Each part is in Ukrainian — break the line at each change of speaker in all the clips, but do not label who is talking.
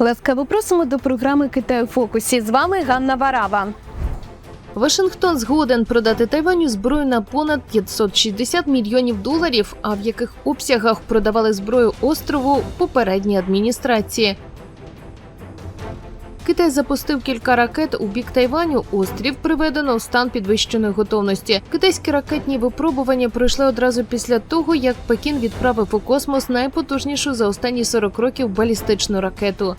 Ласкаво просимо до програми Китай у фокусі. З вами Ганна Варава. Вашингтон згоден продати Тайваню зброю на понад 560 мільйонів доларів. А в яких обсягах продавали зброю острову попередні адміністрації? Китай запустив кілька ракет у бік Тайваню. Острів приведено в стан підвищеної готовності. Китайські ракетні випробування пройшли одразу після того, як Пекін відправив у космос найпотужнішу за останні 40 років балістичну ракету.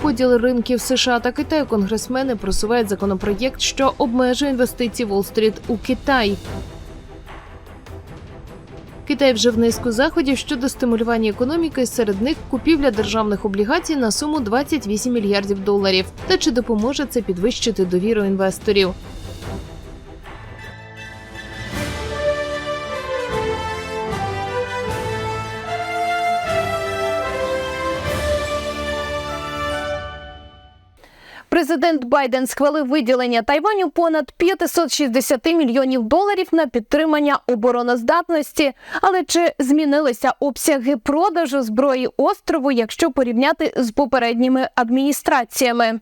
Поділ ринків США та Китаю конгресмени просувають законопроєкт, що обмежує інвестиції Уолл-стріт у Китай. Китай вжив низку заходів щодо стимулювання економіки. Серед них купівля державних облігацій на суму 28 мільярдів доларів. Та чи допоможе це підвищити довіру інвесторів? Президент Байден схвалив виділення Тайваню понад 560 мільйонів доларів на підтримання обороноздатності. Але чи змінилися обсяги продажу зброї острову, якщо порівняти з попередніми адміністраціями?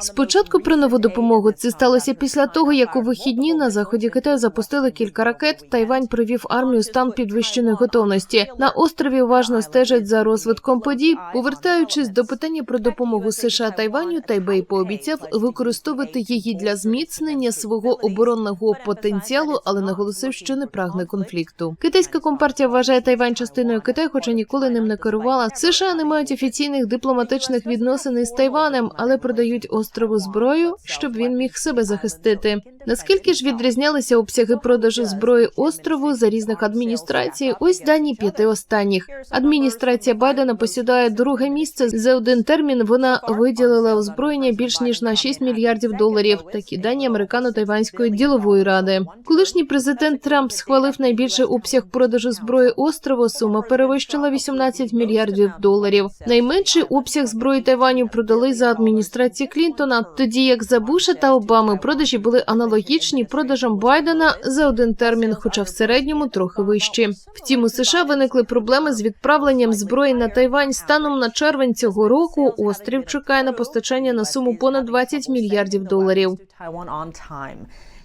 Спочатку про нову допомогу. Це сталося після того, як у вихідні на заході Китаю запустили кілька ракет. Тайвань привів армію стан підвищеної готовності. На острові уважно стежать за розвитком подій. Повертаючись до питання про допомогу США Тайваню, Тайбей пообіцяв використовувати її для зміцнення свого оборонного потенціалу, але наголосив, що не прагне конфлікту. Китайська компартія вважає Тайвань частиною Китаю, хоча ніколи ним не керувала. США не мають офіційних дипломатичних відносин із Тайванем, але продають острову зброю, щоб він міг себе захистити. Наскільки ж відрізнялися обсяги продажу зброї острову за різних адміністрацій? Ось дані п'яти останніх. Адміністрація Байдена посідає друге місце. За один термін вона виділила озброєння більш ніж на 6 мільярдів доларів. Такі дані американо-тайванської ділової ради. Колишній президент Трамп схвалив найбільший обсяг продажу зброї острову. Сума перевищила 18 мільярдів доларів. Найменший обсяг зброї Тайваню продали за адміністрації Клінтона, тоді як за Буша та Обами продажі були аналогічні продажам Байдена за один термін, хоча в середньому трохи вищі. Втім, у США виникли проблеми з відправленням зброї на Тайвань. Станом на червень цього року острів чекає на постачання на суму понад 20 мільярдів доларів.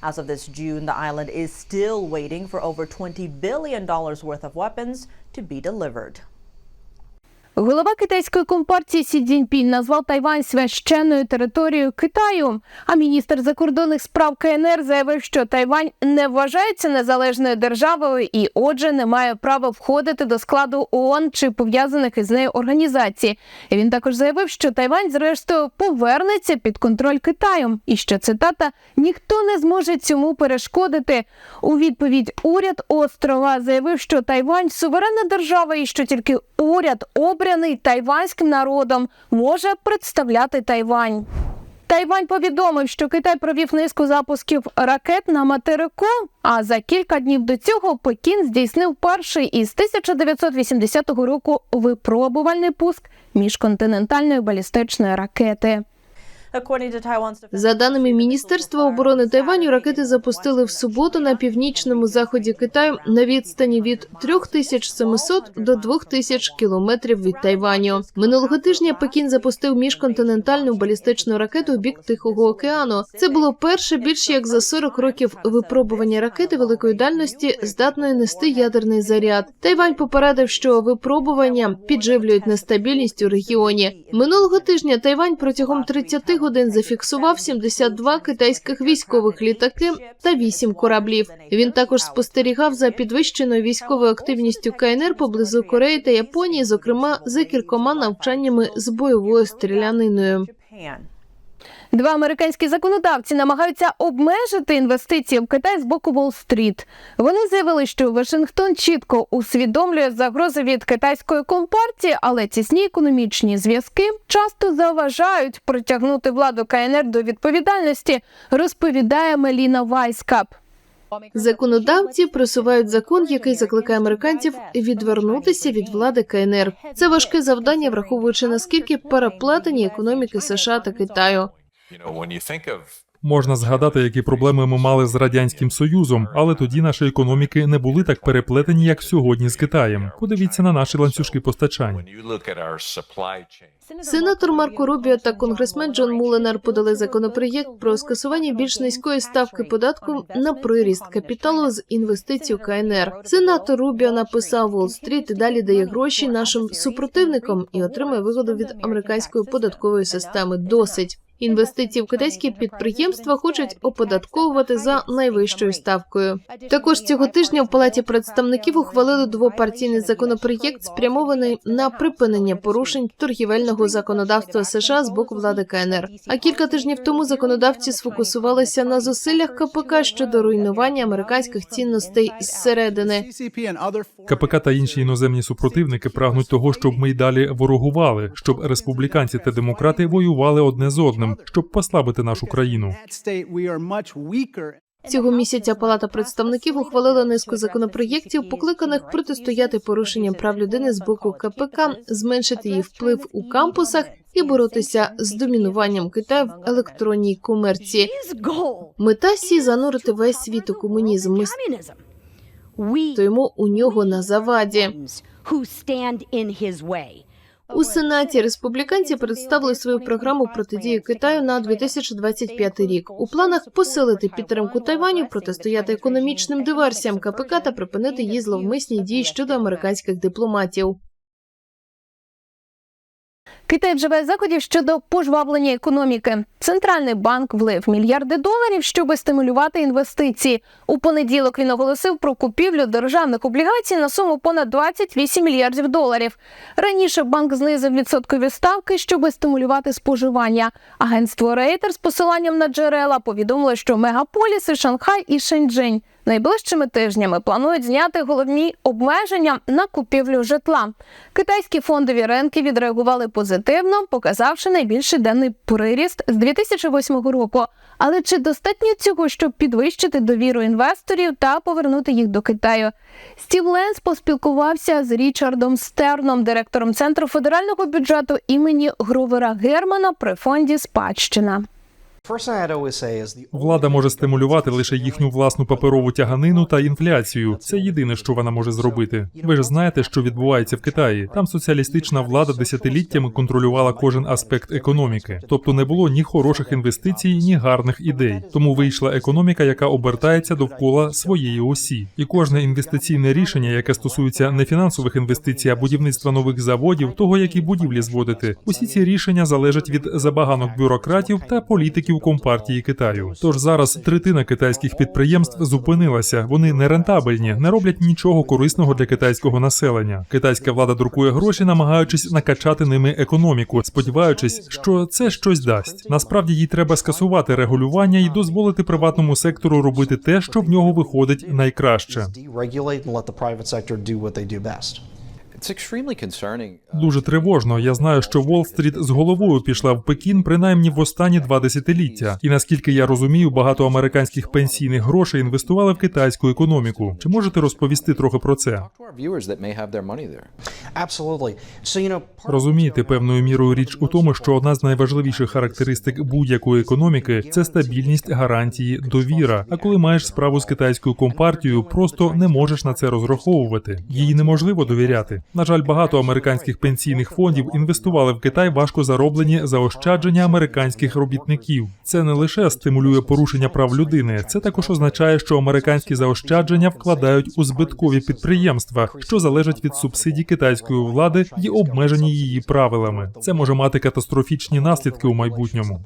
As of this June, the island is still waiting for over $20 billion worth of weapons to be delivered.
Голова китайської компартії Сі Цзіньпінь назвав Тайвань священною територією Китаю. А міністр закордонних справ КНР заявив, що Тайвань не вважається незалежною державою і, отже, не має права входити до складу ООН чи пов'язаних із нею організацій. Він також заявив, що Тайвань, зрештою, повернеться під контроль Китаю. І що цитата ніхто не зможе цьому перешкодити. У відповідь уряд острова заявив, що Тайвань суверенна держава, і що тільки уряд, обраний тайванським народом, може представляти Тайвань. Тайвань повідомив, що Китай провів низку запусків ракет на материку. А за кілька днів до цього Пекін здійснив перший із 1980 року випробувальний пуск міжконтинентальної балістичної ракети.
За даними Міністерства оборони Тайваню, ракети запустили в суботу на північному заході Китаю на відстані від 3700 до 2000 кілометрів від Тайваню. Минулого тижня Пекін запустив міжконтинентальну балістичну ракету в бік Тихого океану. Це було перше більш як за 40 років випробування ракети великої дальності, здатної нести ядерний заряд. Тайвань попередив, що випробування підживлюють нестабільність у регіоні. Минулого тижня Тайвань протягом 30 годин зафіксував 72 китайських військових літаки та 8 кораблів. Він також спостерігав за підвищеною військовою активністю КНР поблизу Кореї та Японії, зокрема за кількома навчаннями з бойовою стріляниною.
Два американські законодавці намагаються обмежити інвестиції в Китай з боку Уолл-стріт. Вони заявили, що Вашингтон чітко усвідомлює загрози від китайської компартії, але тісні економічні зв'язки часто заважають притягнути владу КНР до відповідальності, розповідає Меліна Вайскап.
Законодавці просувають закон, який закликає американців відвернутися від влади КНР. Це важке завдання, враховуючи наскільки переплатені економіки США та Китаю.
Можна згадати, які проблеми ми мали з радянським союзом, але тоді наші економіки не були так переплетені, як сьогодні з Китаєм. Подивіться на наші ланцюжки
chain.
Сенатор Марко Рубіо та конгресмен Джон Муленер подали законопроєкт про скасування більш низької ставки податку на приріст капіталу з інвестицій у КНР. Сенатор Рубіо написав Уолл-стріт і далі дає гроші нашим супротивникам і отримує вигоду від американської податкової системи. Досить. Інвестиції в китайські підприємства хочуть оподатковувати за найвищою ставкою. Також цього тижня в палаті представників ухвалили двопартійний законопроєкт, спрямований на припинення порушень торгівельного законодавства США з боку влади КНР. А кілька тижнів тому законодавці сфокусувалися на зусиллях КПК щодо руйнування американських цінностей зсередини.
КПК та інші іноземні супротивники прагнуть того, щоб ми й далі ворогували, щоб республіканці та демократи воювали одне з одним, щоб послабити нашу країну.
Цього місяця Палата представників ухвалила низку законопроєктів, покликаних протистояти порушенням прав людини з боку КПК, зменшити її вплив у кампусах і боротися з домінуванням Китаю в електронній комерції. Мета сі занурити весь світ у комунізм. Ми стоїмо у нього на заваді. У сенаті республіканці представили свою програму протидії Китаю на 2025 рік. У планах посилити підтримку Тайваню, протистояти економічним диверсіям КПК та припинити її зловмисні дії щодо американських дипломатів.
Китай вживає заходів щодо пожвавлення економіки. Центральний банк влив мільярди доларів, щоб стимулювати інвестиції. У понеділок він оголосив про купівлю державних облігацій на суму понад 28 мільярдів доларів. Раніше банк знизив відсоткові ставки, щоб стимулювати споживання. Агентство Рейтер з посиланням на джерела повідомило, що мегаполіси Шанхай і Шеньчжень найближчими тижнями планують зняти головні обмеження на купівлю житла. Китайські фондові ринки відреагували позитивно, показавши найбільший денний приріст з 2008 року. Але чи достатньо цього, щоб підвищити довіру інвесторів та повернути їх до Китаю? Стів Ленс поспілкувався з Річардом Стерном, директором центру федерального бюджету імені Гровера Германа при фонді Спадщина.
Влада може стимулювати лише їхню власну паперову тяганину та інфляцію. Це єдине, що вона може зробити. Ви ж знаєте, що відбувається в Китаї. Там соціалістична влада десятиліттями контролювала кожен аспект економіки, тобто не було ні хороших інвестицій, ні гарних ідей. Тому вийшла економіка, яка обертається довкола своєї осі, і кожне інвестиційне рішення, яке стосується не фінансових інвестицій, а будівництва нових заводів, того, які будівлі зводити. Усі ці рішення залежать від забаганок бюрократів та політиків компартії Китаю. Тож зараз третина китайських підприємств зупинилася. Вони не рентабельні, не роблять нічого корисного для китайського населення. Китайська влада друкує гроші, намагаючись накачати ними економіку, сподіваючись, що це щось дасть. Насправді їй треба скасувати регулювання і дозволити приватному сектору робити те, що в нього виходить найкраще. Дуже тривожно. Я знаю, що Уолл-стріт з головою пішла в Пекін принаймні в останні два десятиліття. І наскільки я розумію, багато американських пенсійних грошей інвестували в китайську економіку. Чи можете розповісти трохи про це? Розумієте, певною мірою річ у тому, що одна з найважливіших характеристик будь-якої економіки це стабільність, гарантії, довіра. А коли маєш справу з китайською компартією, просто не можеш на це розраховувати. Їй неможливо довіряти. На жаль, багато американських пенсійних фондів інвестували в Китай важко зароблені заощадження американських робітників. Це не лише стимулює порушення прав людини, це також означає, що американські заощадження вкладають у збиткові підприємства, що залежать від субсидій китайської влади і обмежені її правилами. Це може мати катастрофічні наслідки у майбутньому.